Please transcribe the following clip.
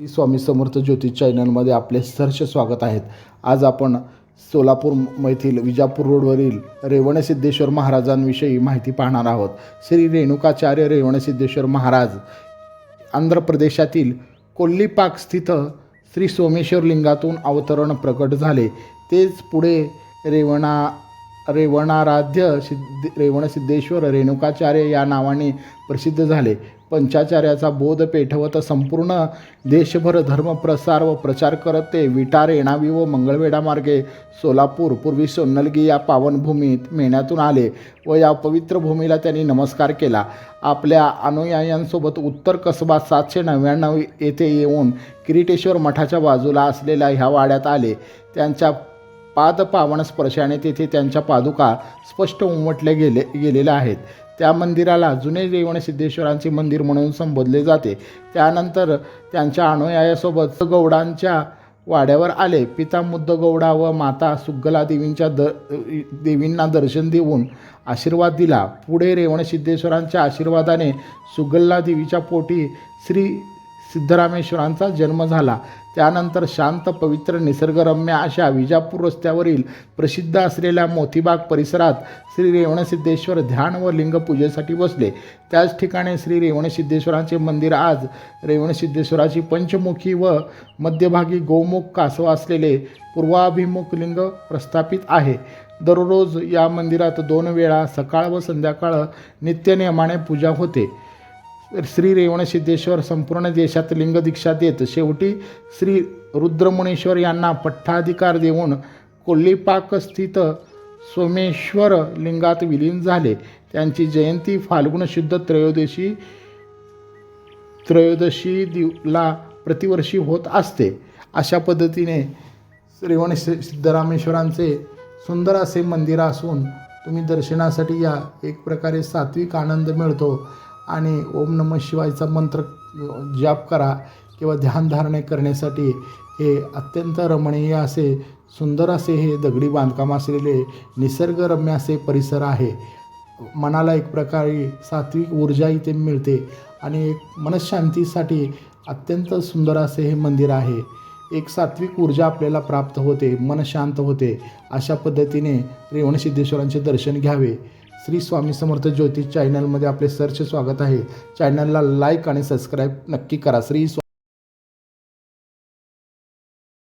श्री स्वामी समर्थ ज्योतिष चॅनलमध्ये आपले सहर्ष स्वागत आहेत. आज आपण सोलापूर मैथील विजापूर रोडवरील रेवणसिद्धेश्वर महाराजांविषयी माहिती पाहणार आहोत. श्री रेणुकाचार्य रेवणसिद्धेश्वर महाराज आंध्र प्रदेशातील कोल्लीपाक स्थित श्री सोमेश्वर लिंगातून अवतरण प्रकट झाले. तेच पुढे रेवणा रेवणाराध्य सिद्ध रेवणसिद्धेश्वर रेणुकाचार्य या नावाने प्रसिद्ध झाले. पंचाचार्याचा बोध पेठवत संपूर्ण देशभर धर्मप्रसार व प्रचार करत. ते विटा रेणावी व मंगळवेढा मार्गे सोलापूर पूर्वी सोन्नलगी या पावनभूमीत मेण्यातून आले व या पवित्र भूमीला त्यांनी नमस्कार केला. आपल्या अनुयायांसोबत उत्तर कसबा सातशे नव्याण्णव येथे येऊन किरीटेश्वर मठाच्या बाजूला असलेल्या ह्या वाड्यात आले. त्यांच्या पादपावन स्पर्शाने तेथे त्यांच्या पादुका स्पष्ट उमटले गेले गेलेल्या आहेत. त्या मंदिराला जुने रेवणसिद्धेश्वरांचे मंदिर म्हणून संबोधले जाते. त्यानंतर त्यांच्या अनुयायासोबत गौडांच्या वाड्यावर आले. पिता मुद्दगौडा व माता सुग्गला देवींच्या द देवींना दर्शन देऊन आशीर्वाद दिला. पुढे रेवणसिद्धेश्वरांच्या आशीर्वादाने सुगल्ला देवीच्या पोटी श्री सिद्धरामेश्वरांचा जन्म झाला. त्यानंतर शांत पवित्र निसर्गरम्य अशा विजापूर रस्त्यावरील प्रसिद्ध असलेल्या मोतीबाग परिसरात श्री रेवणसिद्धेश्वर ध्यान व लिंगपूजेसाठी बसले. त्याच ठिकाणी श्री रेवणसिद्धेश्वरांचे मंदिर आज रेवणसिद्धेश्वराची पंचमुखी व मध्यभागी गोमुख कासव असलेले पूर्वाभिमुख लिंग प्रस्थापित आहे. दररोज या मंदिरात दोन वेळा सकाळ व संध्याकाळ नित्यनियमाने पूजा होते. श्री रेवणसिद्धेश्वर संपूर्ण देशात लिंगदीक्षा देत शेवटी श्री रुद्रमुनेश्वर यांना पट्टाधिकार देऊन कोल्लीपाक स्थित सोमेश्वर लिंगात विलीन झाले. त्यांची जयंती फाल्गुन शुद्ध त्रयोदशी त्रयोदशी दिवला प्रतिवर्षी होत असते. अशा पद्धतीने श्रीवण सिद्धरामेश्वरांचे सुंदर असे मंदिर असून तुम्ही दर्शनासाठी या एक प्रकारे सात्विक आनंद मिळतो. आणि ओम नम शिवायचा मंत्र जाप करा किंवा ध्यानधारणे करण्यासाठी हे अत्यंत रमणीय असे सुंदर असे हे दगडी बांधकाम असलेले निसर्गरम्य असे परिसर आहे. मनाला एक प्रकारे सात्विक ऊर्जा इथे मिळते आणि एक मनशांतीसाठी अत्यंत सुंदर असे हे मंदिर आहे. एक सात्विक ऊर्जा आपल्याला प्राप्त होते मन शांत होते. अशा पद्धतीने रेवणसिद्धेश्वरांचे दर्शन घ्यावे. श्री स्वामी समर्थ ज्योतिष चॅनलमध्ये आपले सरचे स्वागत आहे. चॅनलला लाईक आणि सबस्क्राईब नक्की करा. श्री स्वा